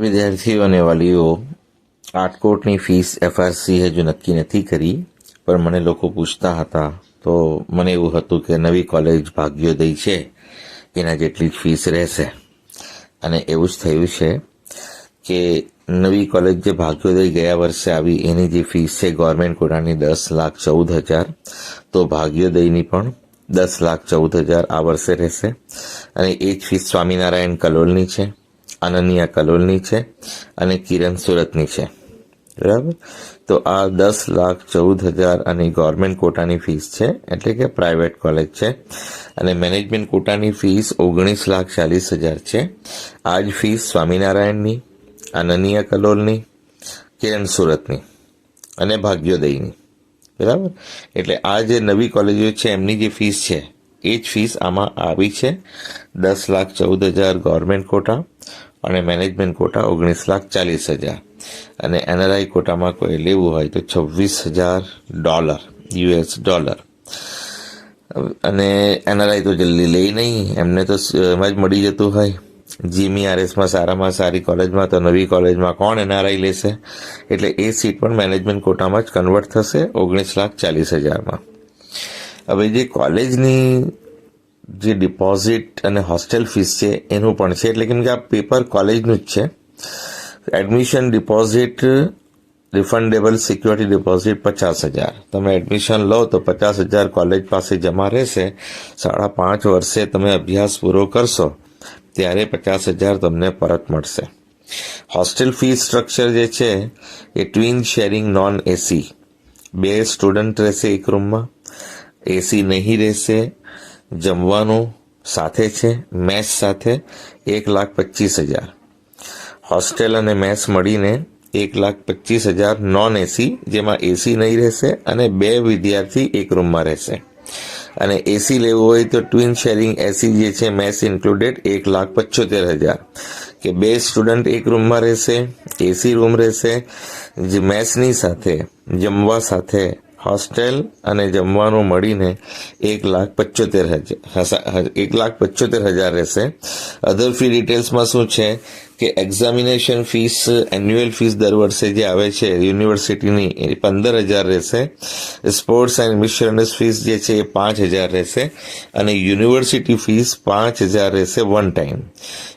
વિદ્યાર્થીઓ અને વાલીઓ આટકોટની ફીસ એફઆરસી હજુ નક્કી નથી કરી, પણ મને લોકો પૂછતા હતા, તો મને એવું હતું કે નવી કોલેજ ભાગ્યોદય છે, એના જેટલી જ ફીસ રહેશે. અને એવું જ થયું છે કે નવી કોલેજ જે ભાગ્યોદય ગયા વર્ષે આવી, એની જે ફીસ છે ગવર્મેન્ટ કોટાની દસ લાખ ચૌદ હજાર, તો ભાગ્યોદયની પણ દસ લાખ ચૌદ હજાર આ વર્ષે રહેશે. અને એ જ ફીસ સ્વામિનારાયણ કલોલની છે. અનન્યા કલોલની છે અને કિરણ સુરતની છે. બરાબર? તો આ દસ લાખ ચૌદ હજાર અને ગવર્મેન્ટ કોટાની ફીસ છે, એટલે કે પ્રાઇવેટ કોલેજ છે. અને મેનેજમેન્ટ કોટાની ફીસ ઓગણીસ લાખ ચાલીસ હજાર છે. આ જ ફીસ સ્વામિનારાયણની, અનન્યા કલોલની, કિરણ સુરતની અને ભાગ્યોદયની. બરાબર? એટલે આ જે નવી કોલેજો છે, એમની જે ફીસ છે, એ જ ફીસ આમાં આવી છે. દસ લાખ ચૌદ હજાર ગવર્મેન્ટ કોટા અને મેનેજમેન્ટ કોટા ઓગણીસ લાખ ચાલીસ હજાર. અને એનઆરઆઈ કોટામાં કોઈ લેવું હોય તો છવ્વીસ હજાર ડોલર, યુએસ ડોલર. અને એનઆરઆઈ તો જલ્દી લે નહીં. એમને તો એમાં જ મળી જતું હોય. જીમીઆરએસમાં સારામાં સારી કોલેજમાં તો નવી કોલેજમાં કોણ એનઆરઆઈ લેશે? એટલે એ સીટ પણ મેનેજમેન્ટ કોટામાં જ કન્વર્ટ થશે ઓગણીસ લાખ ચાલીસ હજારમાં. હવે જે કોલેજની જે ડિપોઝિટ અને હોસ્ટેલ ફીસ છે, એનું પણ છે. એટલે કેમ કે આ પેપર કોલેજનું જ છે. Admission deposit refundable security deposit પચાસ હજાર. તમે એડમિશન લો તો પચાસ હજાર કોલેજ પાસે જમા રહેશે. સાડા પાંચ વર્ષે તમે અભ્યાસ પૂરો કરશો, ત્યારે પચાસ હજાર તમને પરત મળશે. હોસ્ટેલ ફી સ્ટ્રક્ચર જે છે, એ ટ્વિન શેરિંગ નોન એસી બે સ્ટુડન્ટ રહેશે એક રૂમમાં એસી નહીં રહેશે જમવાનું સાથે છે મેસ સાથે એક લાખ પચીસ હજાર. હોસ્ટેલ અને મેસ મળીને એક લાખ પચીસ હજાર નોન એસી જેમાં એસી નહીં રહેશે અને બે વિદ્યાર્થી એક રૂમમાં રહેશે. અને એસી લેવું હોય તો ટ્વિન શેરિંગ એસી જે છે મેસ ઇન્ક્લુડેડ એક લાખ પચોતેર હજાર. કે બે સ્ટુડન્ટ એક રૂમમાં રહેશે એસી રૂમ રહેશે, જે મેસની સાથે, જમવા સાથે હોસ્ટેલ અને જમવાનું મળીને એક લાખ પચોતેર હજાર એક લાખ પચોતેર હજાર રહેશે. અધર ફી ડિટેલ્સમાં શું છે? કે એક્ઝામિનેશન ફીસ એન્યુઅલ ફીસ દર વર્ષે જે આવે છે યુનિવર્સિટીની એ પંદર હજાર રહેશે. સ્પોર્ટ્સ એન્ડ મિશ્રનસ ફીસ જે છે, એ પાંચ હજાર રહેશે. અને યુનિવર્સિટી ફીસ પાંચ હજાર રહેશે વન ટાઈમ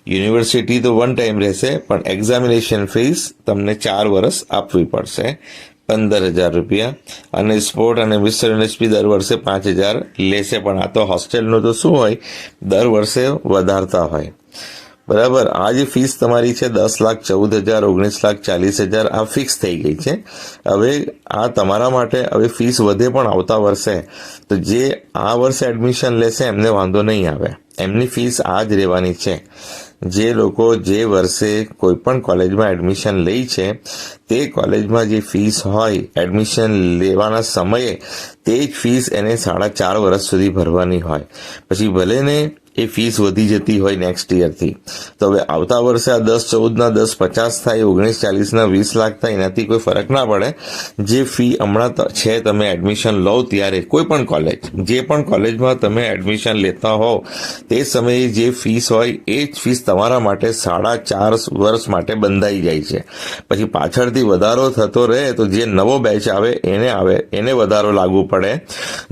યુનિવર્સિટી તો વન ટાઈમ રહેશે, પણ એક્ઝામિનેશન ફીસ તમને ચાર વર્ષ આપવી પડશે. પંદર હજાર રૂપિયા. અને સ્પોર્ટ અને મિસ્ટર બી દર વર્ષે પાંચ હજાર લેશે પણ આ તો હોસ્ટેલનું તો શું હોય? દર વર્ષે વધારતા હોય. બરાબર? આ જે ફીસ તમારી છે દસ લાખ, ચૌદ હજાર, ઓગણીસ લાખ, ચાલીસ હજાર, આ ફિક્સ થઈ ગઈ છે. હવે આ તમારા માટે હવે ફીસ વધે પણ આવતા વર્ષે. તો જે આ વર્ષે એડમિશન લેશે એમને વાંધો નહીં આવે. એમની ફીસ આ જ રહેવાની છે. જે લોકો જે વર્ષે કોઈ પણ કોલેજમાં એડમિશન લે છે, તે કોલેજમાં જે ફીસ હોય એડમિશન લેવાના સમયે, તે જ ફીસ એને સાડા ચાર વર્ષ સુધી ભરવાની હોય. પછી ભલે ને એ ફીસ વધી જતી હોય નેક્સ્ટ યરથી તો હવે આવતા વર્ષે આ દસ ચૌદના દસ પચાસ થાય, ઓગણીસ ચાલીસના વીસ લાખ થાય, એનાથી કોઈ ફરક ના પડે. જે ફી હમણાં છે તમે એડમિશન લો ત્યારે કોઈ પણ કોલેજ જે પણ કોલેજમાં તમે એડમિશન લેતા હો તે સમયે જે ફીસ હોય, એ જ ફીસ તમારા માટે સાડા ચાર વર્ષ માટે બંધાઈ જાય છે. પછી પાછળથી વધારો થતો રહે, તો જે નવો બેચ આવે, એને આવે, એને વધારો લાગુ પડે.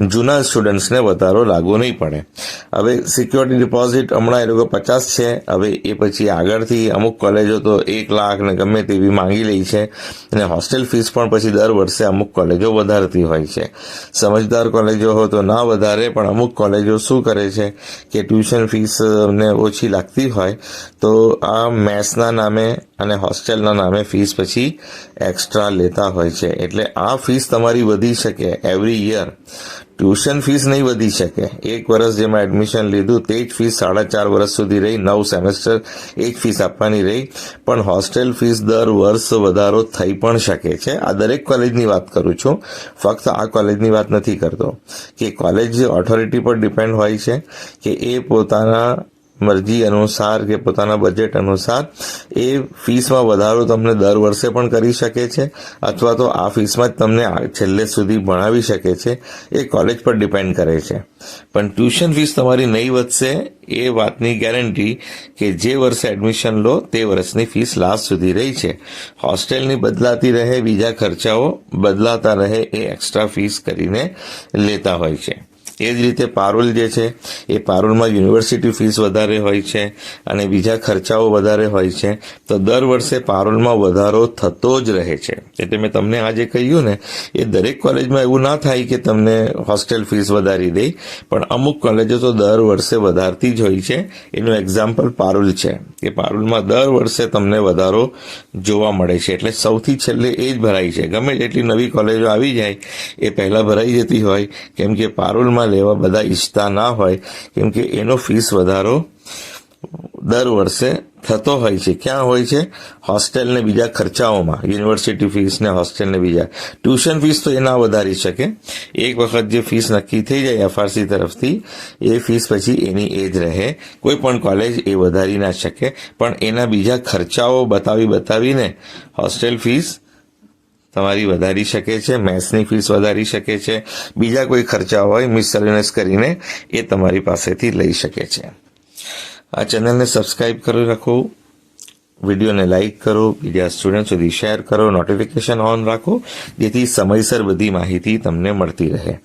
જૂના સ્ટુડન્ટ્સને વધારો લાગુ નહીં પડે. હવે સિક્યોરિટી ડિપોઝિટ હમણાં એ લોકો પચાસ છે. હવે એ પછી આગળથી અમુક કોલેજો તો એક લાખ ને ગમે તેવી માંગી લે છે. અને હોસ્ટેલ ફીસ પણ પછી દર વર્ષે અમુક કોલેજો વધારતી હોય છે. સમજદાર કોલેજો હોય તો ના વધારે, પણ અમુક કોલેજો શું કરે છે કે ટ્યુશન ફીસ ને ઓછી લાગતી હોય, તો આ મેથ્સના નામે અને હોસ્ટેલના નામે ફીસ પછી એક્સ્ટ્રા લેતા હોય છે. એટલે આ ફીસ તમારી વધી શકે એવરી યર ટ્યુશન ફીસ નહીં વધી શકે. એક વર્ષ જેમાં એડમિશન લીધું, તે જ ફીસ સાડા ચાર વર્ષ સુધી રહી, નવ સેમેસ્ટર એ જ ફીસ આપવાની રહી. પણ હોસ્ટેલ ફીસ દર વર્ષ વધારો થઈ પણ શકે છે. આ દરેક કોલેજની વાત કરું છું. ફક્ત આ કોલેજની વાત નથી કરતો. કે કોલેજ ઓથોરિટી પર ડિપેન્ડ હોય છે કે એ પોતાના મરજી અનુસાર કે પોતાના બજેટ અનુસાર એ ફીસમાં વધારો તમને દર વર્ષે પણ કરી શકે છે અથવા તો આ ફીસમાં જ તમને છેલ્લે સુધી ભણાવી શકે છે. એ કોલેજ પર ડિપેન્ડ કરે છે. પણ ટ્યુશન ફીસ તમારી નહીં વધશે એ વાતની ગેરંટી કે જે વર્ષે એડમિશન લો તે વર્ષની ફીસ લાસ્ટ સુધી રહી છે. હોસ્ટેલની બદલાતી રહે, બીજા ખર્ચાઓ બદલાતા રહે એ એક્સ્ટ્રા ફીસ કરીને લેતા હોય છે. એ જ રીતે પારુલ જે છે, એ પારુલમાં યુનિવર્સિટી ફીસ વધારે હોય છે અને બીજા ખર્ચાઓ વધારે હોય છે, તો દર વર્ષે પારુલમાં વધારો થતો જ રહે છે. એટલે મેં તમને આજે કહ્યું ને, એ દરેક કોલેજમાં એવું ના થાય કે તમને હોસ્ટેલ ફીસ વધારી દે, પણ અમુક કોલેજો તો દર વર્ષે વધારતી જ હોય છે. એનું એક્ઝામ્પલ પારુલ છે, કે પારુલમાં દર વર્ષે તમને વધારો જોવા મળે છે. એટલે સૌથી છેલ્લે એ જ ભરાય છે. ગમે તેટલી નવી કોલેજો આવી જાય, એ પહેલાં ભરાઈ જતી હોય, કેમ કે પારુલમાં લેવા બધા ઈચ્છતા ના હોય, કેમ કે એનો ફીસ વધારો દર વર્ષે થતો હોય છે. ક્યાં હોય છે? હોસ્ટેલને બીજા ખર્ચાઓમાં. યુનિવર્સિટી ફીસ ને હોસ્ટેલને બીજા. ટ્યુશન ફીસ તો એ ના વધારી શકે. એક વખત જે ફીસ નક્કી થઈ જાય એફઆરસી તરફથી, એ ફીસ પછી એની એ જ રહે. કોઈ પણ કોલેજ એ વધારી ના શકે. પણ એના બીજા ખર્ચાઓ બતાવી બતાવીને હોસ્ટેલ ફીસ તમારી વધારી શકે છે, મેથ્સની ફીસ વધારી શકે છે, બીજા કોઈ ખર્ચા હોય મિસલેનિયસ કરીને એ તમારી પાસેથી લઈ શકે છે. આ ચેનલને સબસ્ક્રાઈબ કરી રાખો, વિડીયોને લાઇક કરો, બીજા સ્ટુડન્ટ સુધી શેર કરો, નોટિફિકેશન ઓન રાખો, જેથી સમયસર બધી માહિતી તમને મળતી રહે.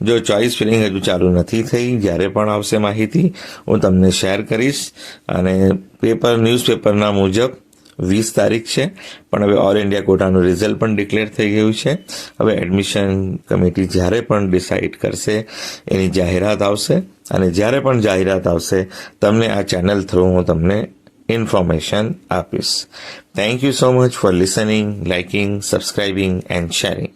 જો ચોઇસ ફિલિંગ હજુ ચાલુ નથી થઈ, જ્યારે પણ આવશે માહિતી, હું તમને શેર કરીશ અને પેપર, ન્યૂઝપેપરના મુજબ વીસ તારીખ છે. પણ હવે ઓલ ઇન્ડિયા કોટાનું રિઝલ્ટ પણ ડિક્લેર થઈ ગયું છે. હવે એડમિશન કમિટી જ્યારે પણ ડિસાઇડ કરશે, એની જાહેરાત આવશે. અને જ્યારે પણ જાહેરાત આવશે, તમને આ ચેનલ થ્રુ હું તમને ઇન્ફોર્મેશન આપીશ. Thank you so much for listening liking subscribing and sharing